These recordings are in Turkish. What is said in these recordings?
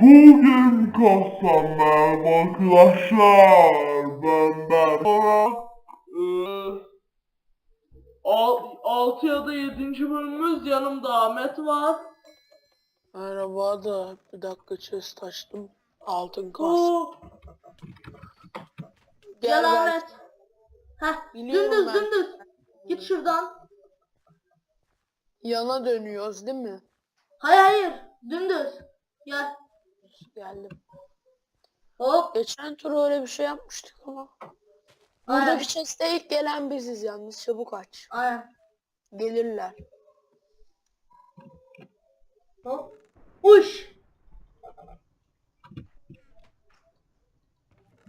Bugün kasam merhaba arkadaşlar. Ben ben. Olarak al, 6 ya da 7. bölümümüz yanımda Ahmet var. Merhaba da bir dakika chest açtım. Altın kask. Oo, gel ben- Ahmet. Heh, Biliyorum dümdüz ben. dümdüz. Git şuradan. Yana dönüyoruz değil mi? Hayır hayır. Dümdüz. Gel. Geldim. Hop. Geçen tur öyle bir şey yapmıştık ama. Aynen. Buradaki chest'e ilk gelen biziz yalnız. Çabuk aç. Aynen. Gelirler. Hop. Uş.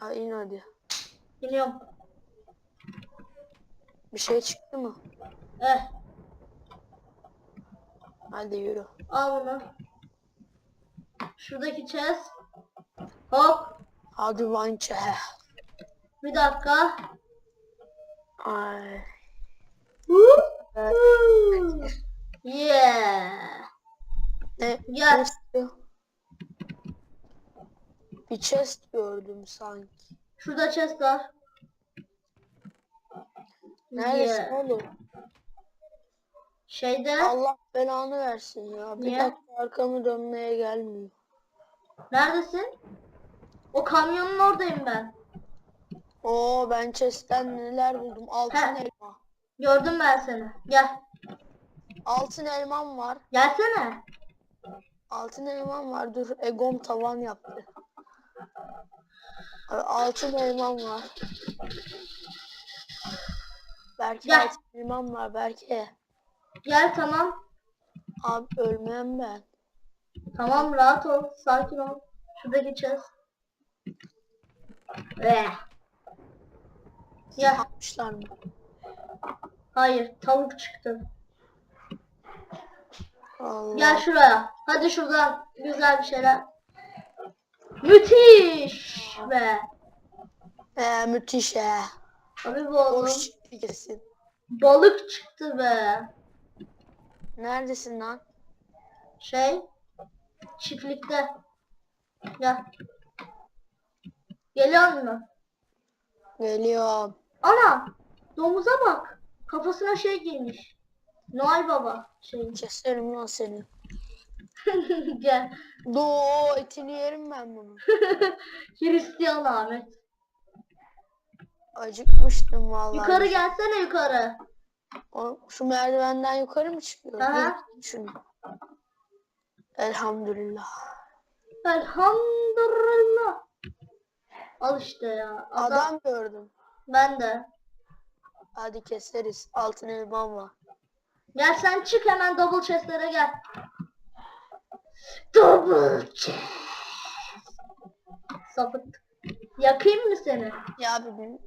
Ha in hadi. İniyorum. Bir şey çıktı mı? Eh. Hadi yürü. Al bunu. Şuradaki chest. Hop. Hadi vançe. Bir dakika. Ay. Yeah. Ne? İstiyor? Bir chest gördüm sanki. Şurada chest var. Neredesin Yeah. oğlum? Şeyde. Allah belanı versin ya. Bir Niye? dakika arkamı dönmeye gelmiyor. Neredesin? O kamyonun oradayım ben. Oo ben chest'ten neler buldum. Altın He. elma. Gördüm ben seni. Gel. Altın elmam var. Gelsene. Altın elmam var. Dur egom tavan yaptı. Abi, Altın elmam var. Belki Gel. altın elmam var belki. Gel tamam. Abi ölmem ben. Tamam rahat ol. Sakin ol. Şuradaki chest. Eh. Gel. Yapmışlar mı? Hayır. Tavuk çıktı. Allah. Gel şuraya. Hadi şuradan güzel bir şeyler. Müthiş be. Ee, müthiş he. Abi bu oğlum. Boş çıktı kesin. Balık çıktı be. Neredesin lan? Şey. Çiftlikte. Gel. Geliyor mu? Geliyorum. Ana. Domuza bak. Kafasına şey giymiş. Noel Baba şey. Keserim lan seni. Gel. Do etini yerim ben bunu. Hristiyan Ahmet. Acıkmıştım vallahi. Yukarı gelsene yukarı. O, şu merdivenden yukarı mı çıkıyor? Aha. Şunu. Elhamdülillah. Elhamdülillah. Al işte ya. Adam, Adam gördüm. ben de. Hadi keseriz. Altın elmam var. Gel sen çık hemen double chest'lere gel. Double chest. Sapıt. Yakayım mı seni? Ya bir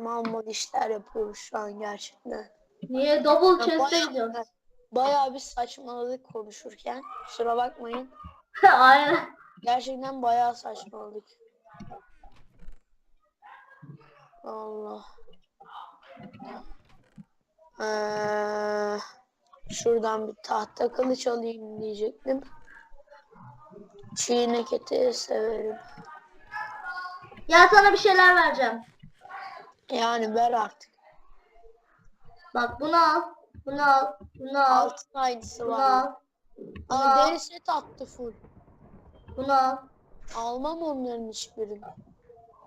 mal mal işler yapıyoruz şu an gerçekten. Niye double Ya chest'e gidiyoruz? Bayağı bir saçmaladık konuşurken. Kusura bakmayın. Aynen. Gerçekten bayağı saçmaladık. Allah. Ee, şuradan bir tahta kılıç alayım diyecektim. Çiğnek eti severim. Gel sana bir şeyler vereceğim. Yani ver artık. Bak bunu al. Bunu al. Bunu al. Altın aynısı Bunu var. al. Aa, al. deri set attı full. Bunu al. Almam onların hiçbirini.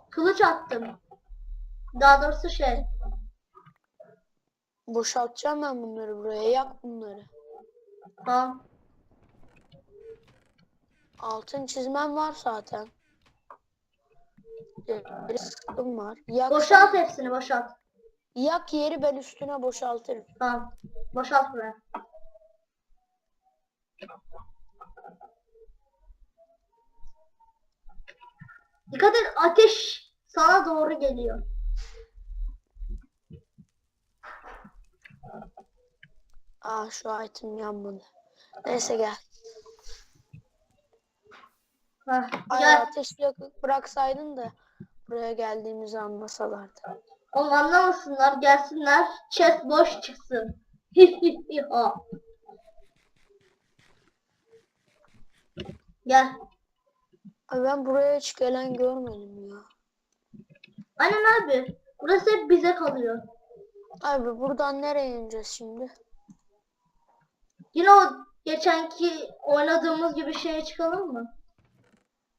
Kılıç attım. Daha doğrusu şey. Boşaltacağım ben bunları buraya. Yak bunları. Tamam. Altın çizmem var zaten. Deri sıkım var. Yak, Boşalt hepsini boşalt. Yak yeri ben üstüne boşaltırım. Tamam. Boşalt buraya. Dikkat et ateş sana doğru geliyor. Aa şu item yanmadı. Neyse gel. Heh, Ay gel. ateş yakıp bıraksaydın da buraya geldiğimizi anlasalardı. Oğlum anlamasınlar gelsinler. Chest boş çıksın. ha. Gel. Abi ben buraya hiç gelen görmedim ya. Aynen abi. Burası hep bize kalıyor. Abi buradan nereye ineceğiz şimdi? Yine o geçenki oynadığımız gibi şeye çıkalım mı?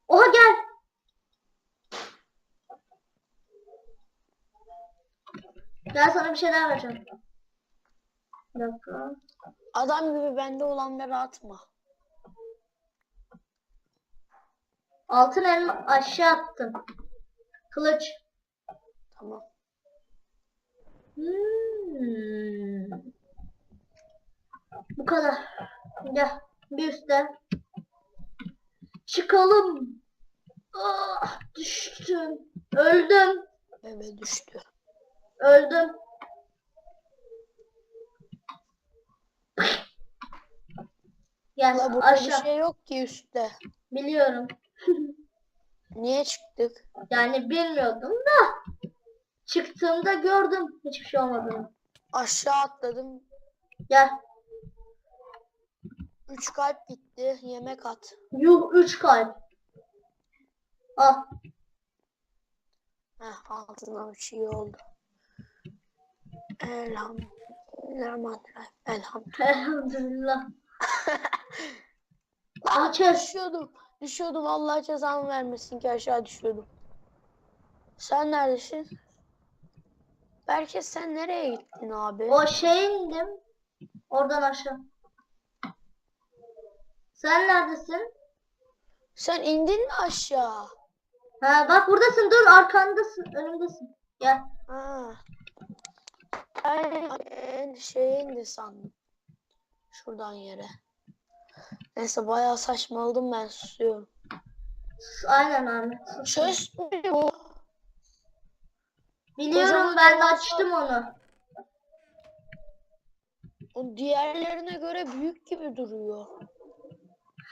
Oha gel. Gel sana bir şeyler vereceğim. Bir dakika. Adam gibi bende olanları atma. Altın elma aşağı attım. Kılıç. Tamam. Hmm. Bu kadar. Gel. Bir üstten. Çıkalım. Ah, düştüm. Öldüm. Eve düştü. Öldüm. Gel La burada bir aşağı. şey yok ki üstte. Biliyorum. Niye çıktık? Yani bilmiyordum da. Çıktığımda gördüm hiçbir şey olmadığını. Aşağı atladım. Gel. Üç kalp gitti. Yemek at. Yuh 3 kalp. Al. Heh altından bir şey oldu. Elhamdülillah. Elhamdülillah. Açız. Düşüyordum. Düşüyordum. Allah cezamı vermesin ki aşağı düşüyordum. Sen neredesin? Belki sen nereye gittin abi? O şey indim. Oradan aşağı. Sen neredesin? Sen indin mi aşağı? Ha bak buradasın dur arkandasın önümdesin. Gel. Ha. En şeye indi sandım. Şuradan yere. Neyse bayağı saçmaladım ben susuyorum. Sus, Aynen Ahmet. sus. Çöz mü bu? Biliyorum ben de açtım onu. O diğerlerine göre büyük gibi duruyor.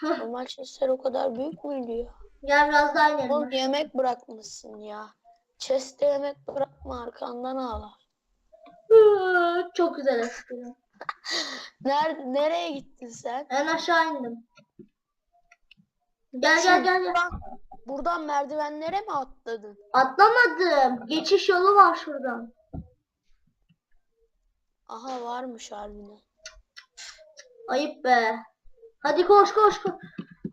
Normal chestler o kadar büyük müydü ya? Gel biraz daha inelim. Oğlum yemek bırakmışsın ya. Chest'te yemek bırakma arkandan ağlar. Çok güzel espri. Nerede, nereye gittin sen? En aşağı indim. Gel gel gel gel. Buradan, buradan merdivenlere mi atladın? Atlamadım. Geçiş yolu var şuradan. Aha varmış harbiden. Ayıp be. Hadi koş koş koş.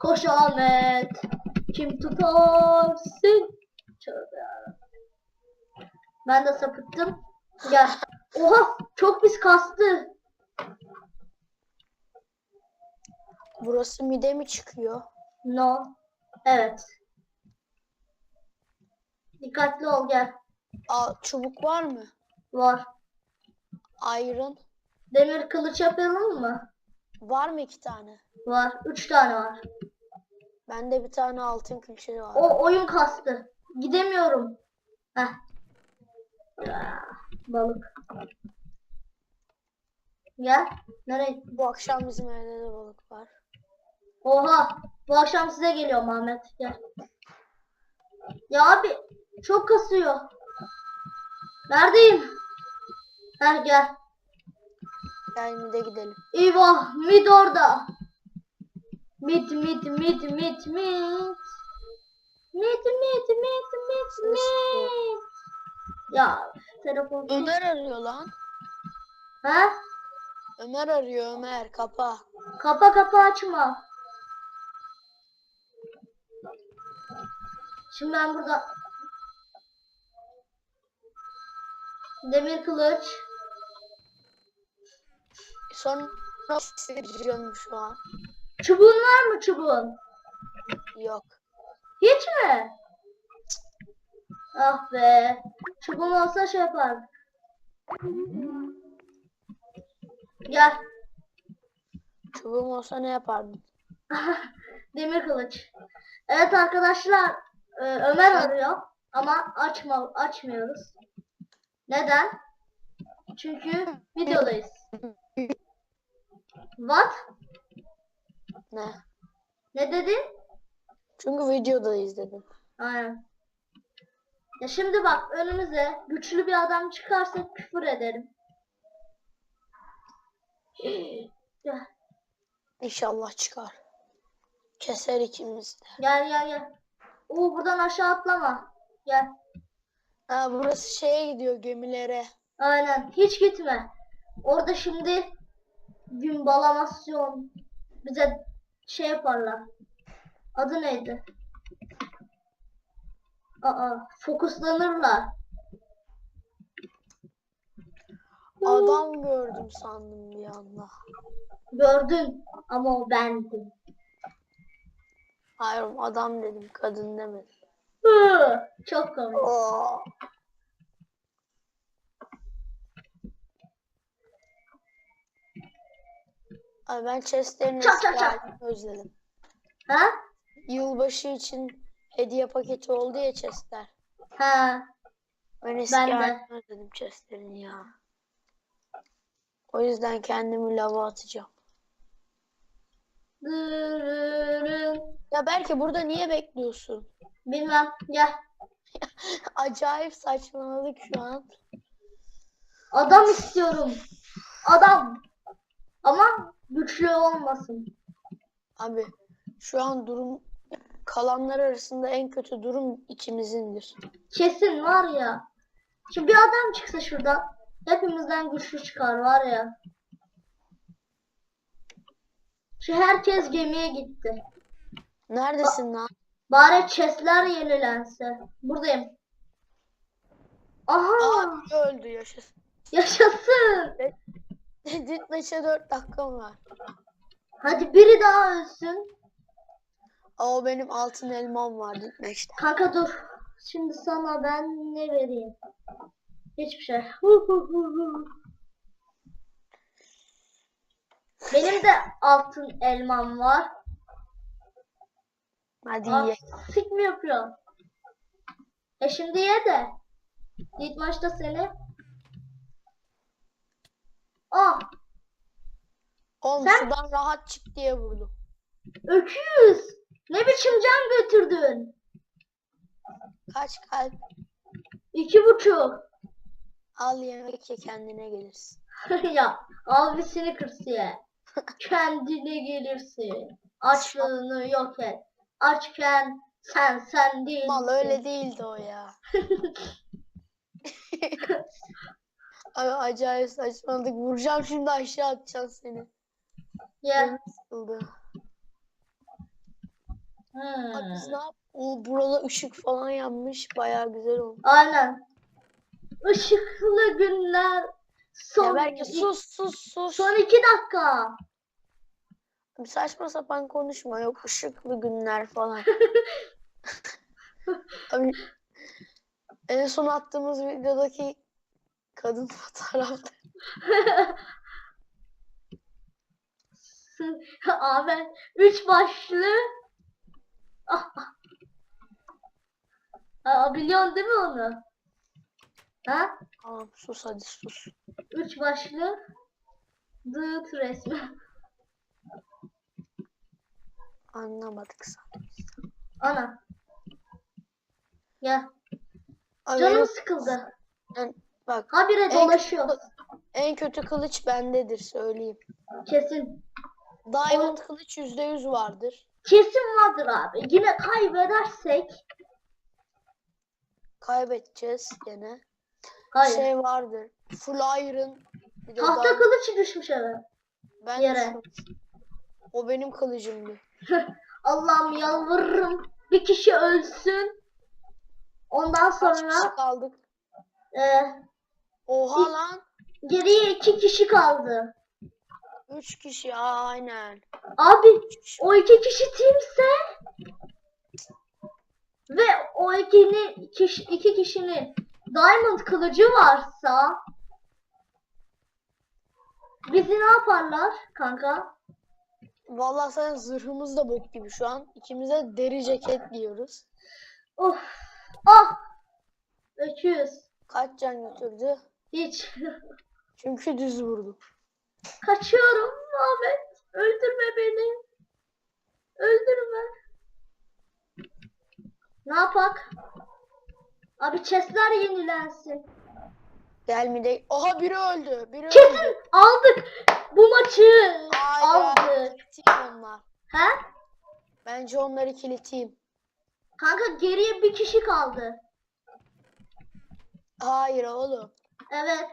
Koş Ahmet. Kim tutar? Tövbe yarabbim. Ben de sapıttım. Gel. Oha çok pis kastı. Burası mide mi çıkıyor? No. Evet. Dikkatli ol gel. Aa, çubuk var mı? Var. Iron. Demir kılıç yapalım mı? Var mı iki tane? Var. Üç tane var. Bende bir tane altın külçe var. O oyun kastı. Gidemiyorum. Heh. Ya, balık. Gel. Nereye? Bu akşam bizim evde de balık var. Oha. Bu akşam size geliyor Ahmet. Gel. Ya abi çok kasıyor. Neredeyim? Heh gel. Gel mide gidelim. Eyvah mid orada. Mid mid mid mid mid. Mid mid mid mid mid. Ya telefon. Ömer arıyor lan. Ha? Ömer arıyor Ömer kapa. Kapa kapa açma. Şimdi ben burada demir kılıç. Sonra hissediyorum şu an. Çubuğun var mı çubuğun? Yok. Hiç mi? Ah be. Çubuğum olsa şey yapardık. Gel. Çubuğum olsa ne yapardın? Demir kılıç. Evet arkadaşlar. e, Ömer arıyor. Ama açma açmıyoruz. Neden? Çünkü videodayız. What? Ne? Ne dedin? Çünkü videoda izledim. Aynen. Ya şimdi bak önümüze güçlü bir adam çıkarsa küfür ederim. İnşallah çıkar. Keser ikimiz de. Gel gel gel. Oo buradan aşağı atlama. Gel. Ha burası şeye gidiyor gemilere. Aynen. Hiç gitme. Orada şimdi gümbalamasyon bize şey yaparlar. Adı neydi? Aa, fokuslanırlar. Adam gördüm sandım bir anda. Gördün ama o bendim. Hayır adam dedim kadın demedim. Hı, çok komik. Oo. Ay ben chestlerin Çak, eski çak, çak. halini özledim. Ha? Yılbaşı için hediye paketi oldu ya chestler. Ha. Ben eski Ben de. halini özledim chestlerin ya. O yüzden kendimi lava atacağım. Ya belki burada niye bekliyorsun? Bilmem. Gel. Acayip saçmaladık şu an. Adam istiyorum. Adam. Ama güçlü olmasın. Abi şu an durum kalanlar arasında en kötü durum ikimizindir. Kesin var ya. Şimdi bir adam çıksa şuradan. Hepimizden güçlü çıkar var ya. Şu herkes gemiye gitti. Neredesin lan? Bari chestler yenilense. Buradayım. Aha! Aa biri öldü yaşasın. Yaşasın! Ditmeç'e 4 dakikam var. Hadi biri daha ölsün. O benim altın elmam var Ditmeç'te. Kanka dur. Şimdi sana ben ne vereyim? Hiçbir şey. Benim de altın elmam var. Hadi Aa, ye. sik mi yapıyorsun? E şimdi ye de. İlk maçta seni. Ah Oğlum Sen- sudan rahat çık diye vurdum. öküz. Ne biçim can götürdün? Kaç kalp İki buçuk. al yemek ye kendine gelirsin. ya abisini kırsiye. Kendine gelirsin. Açlığını yok et. Açken sen sen değilsin. Mal öyle değildi o ya. Abi acayip saçmaladık. Vuracağım şimdi aşağı atacağım seni. Ye. Canım Hmm. Abi biz ne yap? O burada ışık falan yanmış. Bayağı güzel olmuş. Aynen. Işıklı günler. Son, Ya belki sus sus sus. son iki dakika. Saçma sapan konuşma. Yok ışıklı günler falan. Abi en son attığımız videodaki kadın fotoğrafta. Abi üç başlı. Aa, biliyorsun değil mi onu? Ha? Tamam sus hadi sus. Üç başlı. Dıt resmi. Anlamadık sanki. Ana. Ya Abi canım sıkıldı. en- bak Habire en dolaşıyor. kötü, en kötü kılıç bendedir söyleyeyim. Kesin. Diamond kılıç %100 vardır. Kesin vardır abi. Yine kaybedersek. Kaybedeceğiz gene. Hayır. Şey vardır. Full Iron. Bir de Tahta diamond- kılıç düşmüş eve. ben yere. düşmemiştim. O benim kılıcımdı. Allah'ım yalvarırım. Bir kişi ölsün. Ondan Kaç sonra kişi kaldık? e, Oha lan. geriye iki kişi kaldı. 3 kişi aynen. Abi Üç o iki kişi timse ve o ikini, kişi, iki kişinin diamond kılıcı varsa bizi ne yaparlar kanka? Vallahi sen zırhımız da bok gibi şu an. İkimize deri ceket giyiyoruz. Of. Ah. Öküz. Kaç can götürdü? Hiç. Çünkü düz vurdum. Kaçıyorum Ahmet. Öldürme beni. Öldürme. Ne yapak? Abi chestler yenilensin. Gelmedi. Oha biri öldü. Biri öldü. Kesin aldık. Bu maçı Hayır. aldık. Onlar. He? Bence onları kiliteyim. Kanka geriye bir kişi kaldı. Hayır oğlum. Evet.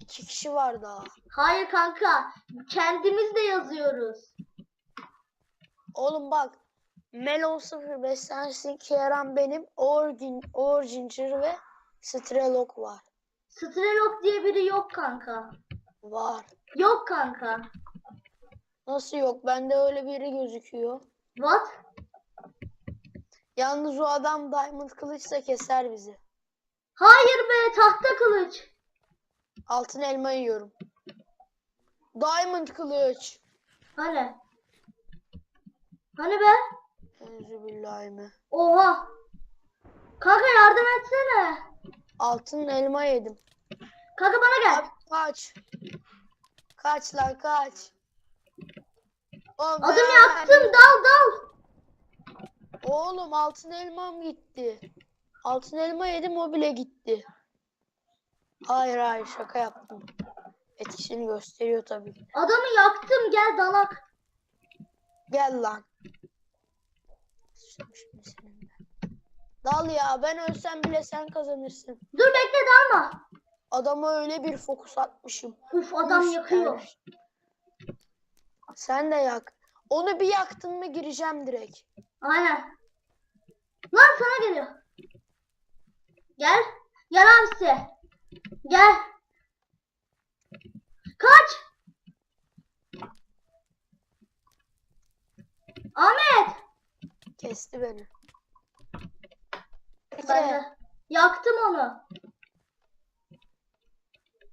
İki kişi var daha. Hayır kanka. Kendimiz de yazıyoruz. Oğlum bak. Melon 05 sensin, Kerem benim, Orgin, Orginger ve Strelok var. Strelok diye biri yok kanka. Var. Yok kanka. Nasıl yok? Bende öyle biri gözüküyor. What? Yalnız o adam Diamond kılıçla keser bizi. Hayır be tahta kılıç. Altın elma yiyorum. Diamond kılıç. Hani? Hani be? Enzübillahime. Oha. Kanka yardım etsene. Altın elma yedim. Kanka bana gel. Abi kaç. Kaç lan kaç. O Adım yaktım dal dal. Oğlum altın elmam gitti. Altın elma yedim o bile gitti. Hayır hayır şaka yaptım. Etkisini gösteriyor tabii. Adamı yaktım gel dalak. Gel lan. Dal ya ben ölsem bile sen kazanırsın. Dur bekle dalma. Adama öyle bir fokus atmışım. Uf adam Üf, yakıyor. Sen de yak. Onu bir yaktın mı gireceğim direkt. Aynen. Lan sana geliyor. Gel. Gel abisi. Gel. Kaç. Ahmet. Kesti beni. De yaktım onu.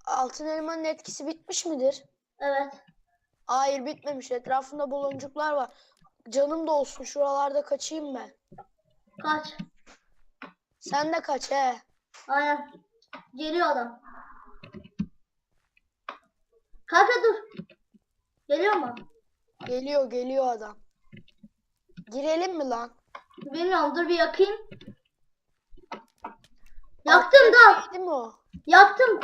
altın elmanın etkisi bitmiş midir? Evet. Hayır bitmemiş. Etrafında baloncuklar var. Canım da olsun. Şuralarda kaçayım ben. Kaç. Sen de kaç he. Aynen. Geliyor adam. Kanka dur. Geliyor mu? Geliyor geliyor adam. Girelim mi lan? Bilmiyorum dur bir yakayım. Yaktım da. Mi o? Yaktım.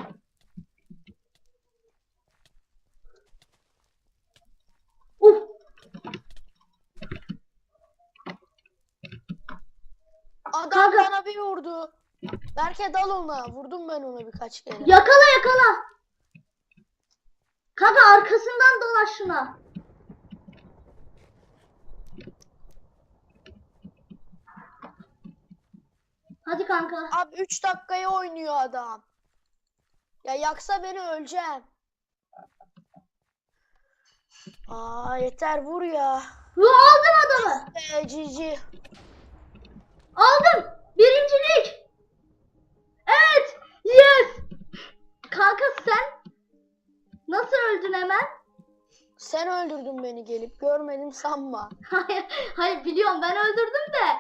Uf. Adam Kanka. bana bir vurdu. Berke dal ona. Vurdum ben ona birkaç kere. Yakala yakala. Kanka arkasından dolaş şuna. Hadi kanka. Abi 3 dakikaya oynuyor adam. Ya yaksa beni öleceğim. Aa yeter vur ya. Hu aldım adamı. Ee, cici. Aldım. Öldün hemen? Sen öldürdün beni gelip görmedim sanma. Hayır, hayır biliyorum ben öldürdüm de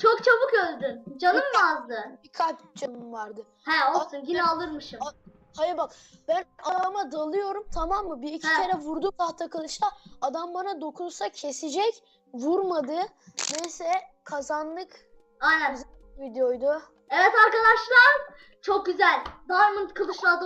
çok çabuk öldün. Canın mı azdı? Bir kalp canım vardı. He olsun yine alırmışım. Hayır bak ben adama dalıyorum tamam mı? Bir iki He. kere vurdum tahta kılıçla. Adam bana dokunsa kesecek. Vurmadı. Neyse kazandık Aynen. videoydu. Evet arkadaşlar çok güzel. Diamond kılıçla